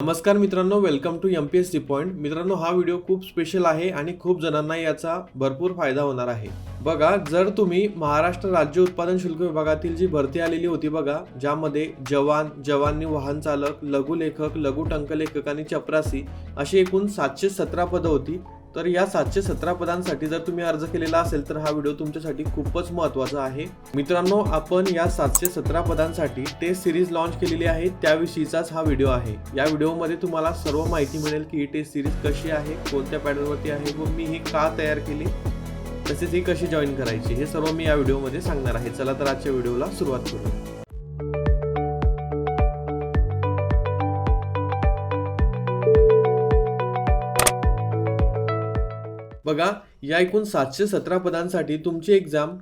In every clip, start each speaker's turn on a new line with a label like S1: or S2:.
S1: नमस्कार मित्रांनो welcome to M P S C point मित्रांनो हा व्हिडिओ खूप स्पेशल आहे आणि खूप जणांना याचा भरपूर फायदा होणार आहे. बघा जर तुम्ही महाराष्ट्र राज्य उत्पादन शुल्क विभागातील जी भरती आलेली होती बघा ज्यामध्ये जवान जवानी वाहन चालक लघुलेखक लघु टंकलेखक आणि चपरासी अशी एकूण सातशे सतरा पदं होती. तर या सातशे सतरा पदांसाठी जर तुम्ही अर्ज केलेला असेल तर हा व्हिडिओ तुमच्यासाठी खूपच महत्त्वाचा आहे. मित्रांनो आपण या सातशे सतरा पदांसाठी टेस्ट सिरीज लॉन्च केलेली आहे. त्याविषयीचाच हा व्हिडिओ आहे. या व्हिडिओमध्ये तुम्हाला सर्व माहिती मिळेल की ही टेस्ट सिरीज कशी आहे कोणत्या पॅटर्नवरती आहे व मी ही का तयार केली तसेच ही कशी जॉईन करायची हे सर्व मी या व्हिडिओमध्ये सांगणार आहे. चला तर आजच्या व्हिडिओला सुरुवात करू बघा या एकूण सातशे सतरा पदांसाठी तुमची एक्झाम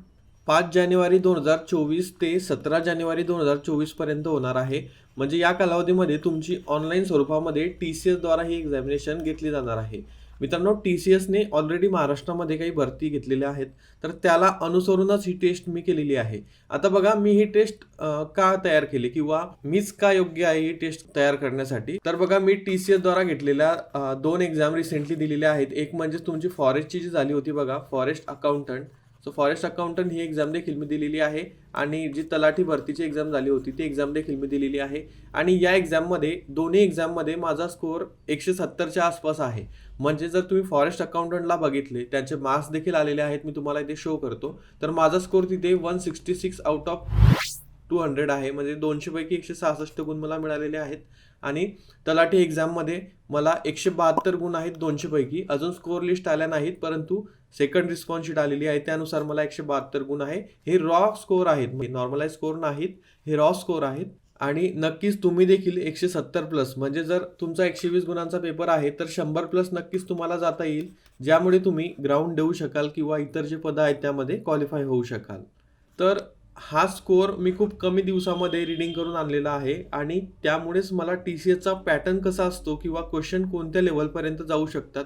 S1: पाच जानेवारी दोन हजार चोवीस ते सतरा जानेवारी दोन हजार चोवीसपर्यंत होणार आहे. म्हणजे या कालावधीमध्ये तुमची ऑनलाईन स्वरूपामध्ये टी सी एसद्वारा ही एक्झामिनेशन घेतली जाणार आहे. मित्रांनो टी सी एसने ऑलरेडी महाराष्ट्रामध्ये काही भरती घेतलेल्या आहेत. तर त्याला अनुसरूनच ही टेस्ट मी केलेली आहे. आता बघा मी ही टेस्ट का तयार केली किंवा मीच का योग्य आहे ही टेस्ट तयार करण्यासाठी? तर बघा मी टी सी एसद्वारा घेतलेल्या दोन एक्झाम रिसेंटली दिलेल्या आहेत. एक म्हणजे तुमची फॉरेस्टची जी झाली होती बघा forest accountant so forest accountant ही एक्झाम देखील मी दिलेली आहे आणि जी तलाठी भरतीची एक्झाम झाली होती ती एक्झाम देखील मी दिलेली आहे. आणि या एक्झाममध्ये दोन्ही एक्झाममध्ये माझा स्कोअर एकशे सत्तरच्या आसपास आहे. म्हणजे जर तुम्ही फॉरेस्ट अकाउंटंटला बघितले त्यांचे मार्क्स देखील आलेले आहेत मी तुम्हाला इथे शो करतो. तर माझा स्कोअर तिथे one sixty six out of two hundred आहे. म्हणजे दोनशेपैकी एकशे सहासष्ट गुण मला मिळालेले आहेत. आणि तलाठी एक्झाममध्ये मला एकशे बहात्तर गुण आहेत दोनशेपैकी अजून स्कोअर लिस्ट आल्या नाहीत परंतु सेकंड रिस्पॉन्स शीट आलेली आहे. त्यानुसार मला एकशे बहात्तर गुण आहे. हे रॉ स्कोअर आहेत. म्हणजे नॉर्मलाइज स्कोअर नाहीत. हे रॉ स्कोअर आहेत. आणि नक्कीच तुम्ही देखील एकशे सत्तर प्लस म्हणजे जर तुमचा एकशे वीस गुणांचा पेपर आहे तर शंभर प्लस नक्कीच तुम्हाला जाता येईल. ज्यामुळे तुम्ही ग्राउंड देऊ शकाल किंवा इतर जे पदं आहेत त्यामध्ये क्वालिफाय होऊ शकाल. तर हा स्कोअर मी खूप कमी दिवसामध्ये रिडिंग करून आणलेला आहे आणि त्यामुळेच मला टी सी एसचा पॅटर्न कसा असतो किंवा क्वेश्चन कोणत्या लेवलपर्यंत जाऊ शकतात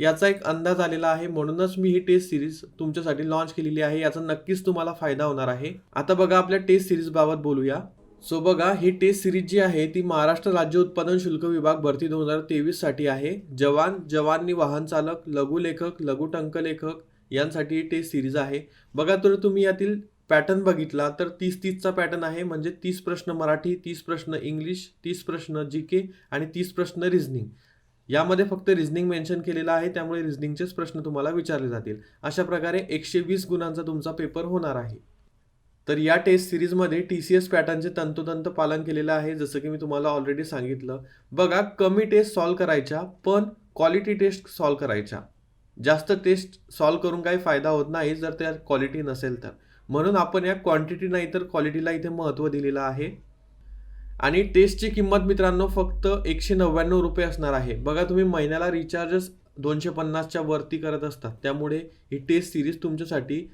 S1: याचा एक अंदाज आलेला आहे. म्हणूनच मी ही टेस्ट सिरीज तुमच्यासाठी लॉन्च केलेली आहे. याचा नक्कीच तुम्हाला फायदा होणार आहे. आता बघा आपल्या टेस्ट सिरीजबाबत बोलूया. सो बघा ही टेस्ट सिरीज जी आहे ती महाराष्ट्र राज्य उत्पादन शुल्क विभाग भरती दोन हजार तेवीससाठी आहे. जवान जवाननी वाहन चालक लघुलेखक लघु टंकलेखक यांसाठी ही टेस्ट सिरीज आहे. बघा तर तुम्ही यातील पॅटर्न बघितला तर तीस तीसचा पॅटर्न आहे म्हणजे तीस प्रश्न मराठी तीस प्रश्न इंग्लिश तीस प्रश्न जी के आणि तीस प्रश्न रिझनिंग यामध्ये फक्त रिझनिंग मेन्शन केलेलं आहे त्यामुळे रिझनिंगचेच प्रश्न तुम्हाला विचारले जातील. अशा प्रकारे एकशे वीस गुणांचा तुमचा पेपर होणार आहे. तर या टेस्ट सिरीजमध्ये टी सी एस पॅटर्नचे तंतोतंत पालन केलेलं आहे जसं की मी तुम्हाला ऑलरेडी सांगितलं. बघा कमी टेस्ट सॉल्व करायच्या पण क्वालिटी टेस्ट सॉल्व करायच्या. जास्त टेस्ट सॉल्व करून काही फायदा होत नाही जर त्या क्वालिटी नसेल तर. म्हणून आपण या क्वांटिटी नाही तर क्वालिटीला इथे महत्त्व दिलेलं आहे. आणि टेस्टची किंमत मित्रांनो फक्त एकशे नव्याण्णव रुपये असणार आहे. बघा तुम्ही महिन्याला रिचार्जच दोनशे पन्नासच्या वरती करत असतात. त्यामुळे ही टेस्ट सिरीज तुमच्यासाठी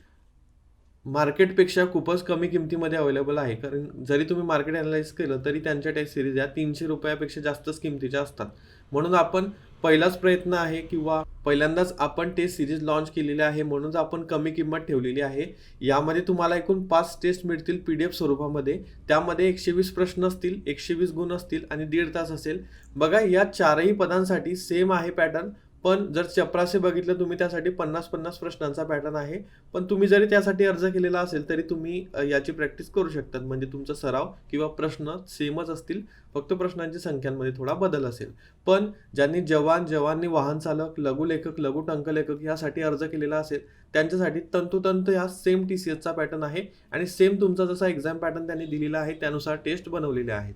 S1: मार्केटपेक्षा खूपच कमी किमतीमध्ये अवेलेबल आहे. कारण जरी तुम्ही मार्केट अनालाइज केलं तरी त्यांच्या टेस्ट सिरीज या तीनशे रुपयापेक्षा जास्तच किमतीच्या असतात. म्हणून आपण पहिलाच प्रयत्न आहे किंवा पहिल्यांदाच आपण टेस्ट सिरीज लॉन्च केलेली आहे म्हणूनच आपण कमी किंमत ठेवलेली आहे. यामध्ये तुम्हाला एकूण पाच टेस्ट मिळतील पी डी एफ स्वरूपामध्ये. त्यामध्ये एकशे वीस प्रश्न असतील एकशे वीस गुण असतील आणि दीड तास असेल. बघा या चारही पदांसाठी सेम आहे पॅटर्न पण जर चपरासे बघितलं तुम्ही त्यासाठी पन्नास पन्नास प्रश्नांचा पॅटर्न आहे. पण तुम्ही जरी त्यासाठी अर्ज केलेला असेल तरी तुम्ही याची प्रॅक्टिस करू शकतात. म्हणजे तुमचा सराव किंवा प्रश्न सेमच असतील फक्त प्रश्नांची संख्यांमध्ये थोडा बदल असेल. पण ज्यांनी जवान जवानी वाहन चालक लघुलेखक लघु टंकलेखक यासाठी अर्ज केलेला असेल त्यांच्यासाठी तंतोतंत हा सेम टी सी एसचा पॅटर्न आहे. आणि सेम तुमचा जसा एक्झाम पॅटर्न त्यांनी दिलेला आहे त्यानुसार टेस्ट बनवलेले आहेत.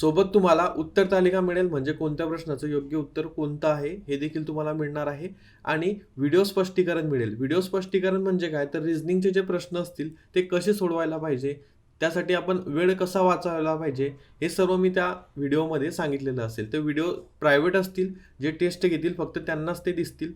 S1: सोबत तुम्हाला उत्तर तालिका मिळेल म्हणजे कोणत्या प्रश्नाचं योग्य उत्तर कोणतं आहे हे देखील तुम्हाला मिळणार आहे. आणि व्हिडिओ स्पष्टीकरण मिळेल. व्हिडिओ स्पष्टीकरण म्हणजे काय? तर रिझनिंगचे जे प्रश्न असतील ते कसे सोडवायला पाहिजे? त्यासाठी आपण वेळ कसा वाचवायला पाहिजे? हे सर्व मी त्या व्हिडिओमध्ये सांगितलेलं असेल. ते व्हिडिओ प्रायव्हेट असतील जे टेस्ट घेतील फक्त त्यांनाच ते दिसतील.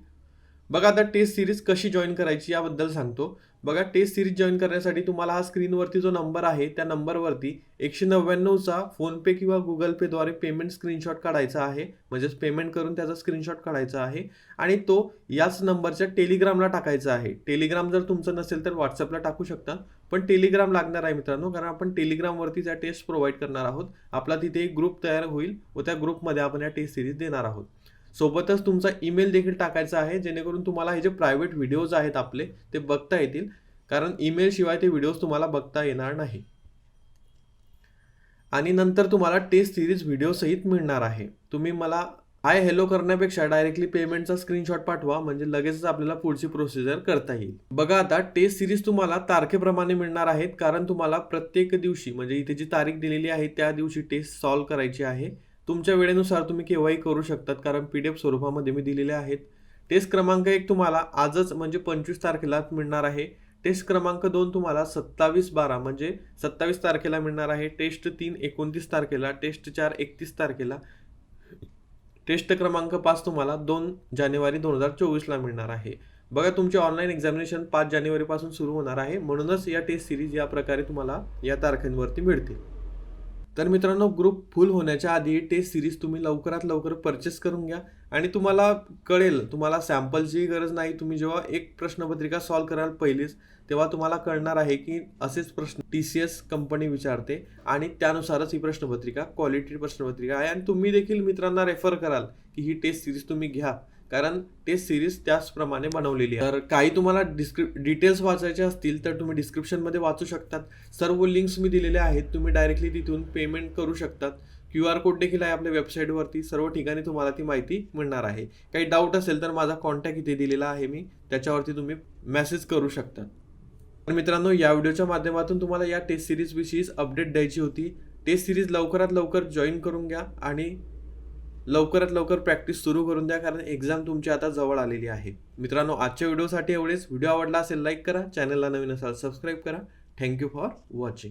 S1: बघा आता टेस्ट सिरीज कशी जॉईन करायची याबद्दल सांगतो. बघा टेस्ट सिरीज जॉईन करण्यासाठी तुम्हाला हा स्क्रीनवरती जो नंबर आहे त्या नंबरवरती एकशे नव्याण्णवचा फोनपे किंवा गुगल पेद्वारे पेमेंट स्क्रीनशॉट काढायचा आहे. म्हणजेच पेमेंट करून त्याचा स्क्रीनशॉट काढायचा आहे. आणि तो याच नंबरच्या टेलिग्रामला टाकायचा आहे. टेलिग्राम जर तुमचं नसेल तर व्हॉट्सअपला टाकू शकता. पण टेलिग्राम लागणार आहे मित्रांनो कारण आपण टेलिग्रामवरती त्या टेस्ट प्रोव्हाइड करणार आहोत. आपला तिथे एक ग्रुप तयार होईल व त्या ग्रुपमध्ये आपण या टेस्ट सिरीज देणार आहोत. सोबतच तुमचा ईमेल देखील टाकायचा आहे जेणेकरून तुम्हाला हे जे प्रायव्हेट व्हिडिओज आहेत आपले ते बघता येतील. कारण ईमेल शिवाय ते व्हिडिओज तुम्हाला बघता येणार नाही. आणि नंतर तुम्हाला टेस्ट सिरीज व्हिडिओसहित मिळणार आहे. तुम्ही मला हाय हॅलो करण्यापेक्षा डायरेक्टली पेमेंटचा स्क्रीनशॉट पाठवा म्हणजे लगेचच आपल्याला पुढची प्रोसिजर करता येईल. बघा आता टेस्ट सिरीज तुम्हाला तारखेप्रमाणे मिळणार आहेत कारण तुम्हाला प्रत्येक दिवशी म्हणजे इथे जी तारीख दिलेली आहे त्या दिवशी टेस्ट सॉल्व्ह करायची आहे. तुमच्या वेळेनुसार तुम्ही केव्हाही करू शकतात कारण पी डी एफ स्वरूपामध्ये मी दिलेले आहेत. टेस्ट क्रमांक एक तुम्हाला आजच म्हणजे पंचवीस तारखेला मिळणार आहे. टेस्ट क्रमांक दोन तुम्हाला सत्तावीस बारा म्हणजे सत्तावीस तारखेला मिळणार आहे. टेस्ट तीन एकोणतीस तारखेला टेस्ट चार एकतीस तारखेला. टेस्ट क्रमांक पाच तुम्हाला दोन जानेवारी दोन हजार चोवीसला मिळणार आहे. बघा तुमचे ऑनलाईन एक्झामिनेशन पाच जानेवारीपासून सुरू होणार आहे. म्हणूनच या टेस्ट सिरीज या प्रकारे तुम्हाला या तारखांवरती मिळतील. तर मित्रांनो ग्रुप फुल होण्याच्या आधी टेस्ट सिरीज तुम्ही लवकरात लवकर परचेस करून घ्या. आणि तुम्हाला कळेल तुम्हाला सॅम्पलची गरज नाही. तुम्ही जेव्हा एक प्रश्नपत्रिका सॉल्व कराल पहिलीच तेव्हा तुम्हाला कळणार आहे की असेच प्रश्न टी सी एस कंपनी विचारते आणि त्यानुसारच ही प्रश्नपत्रिका क्वालिटी प्रश्नपत्रिका आहे. आणि तुम्ही देखील मित्रांना रेफर कराल की ही टेस्ट सिरीज तुम्ही घ्या. कारण टेस्ट सिरीज त्याचप्रमाणे बनवलेली आहे. तर काही तुम्हाला डिस्क्रिप डिटेल्स वाचायचे असतील तर तुम्ही डिस्क्रिप्शनमध्ये वाचू शकतात. सर्व लिंक्स मी दिलेले आहेत. तुम्ही डायरेक्टली तिथून पेमेंट करू शकतात. क्यू आर कोड देखील आहे आपल्या वेबसाईटवरती सर्व ठिकाणी तुम्हाला ती माहिती मिळणार आहे. काही डाऊट असेल तर माझा कॉन्टॅक्ट इथे दिलेला आहे मी. त्याच्यावरती तुम्ही मेसेज करू शकता तर मित्रांनो या व्हिडिओच्या माध्यमातून तुम्हाला या टेस्ट सिरीजविषयीच अपडेट द्यायची होती. टेस्ट सिरीज लवकरात लवकर जॉईन करून घ्या आणि लवकरात लवकर प्रॅक्टिस सुरू करून द्या कारण एक्झाम तुमची आता जवळ आलेली आहे. मित्रांनो आजच्या व्हिडिओसाठी एवढेच. व्हिडिओ आवडला असेल लाईक करा. चॅनलला नवीन असाल सबस्क्राईब करा. Thank you for watching.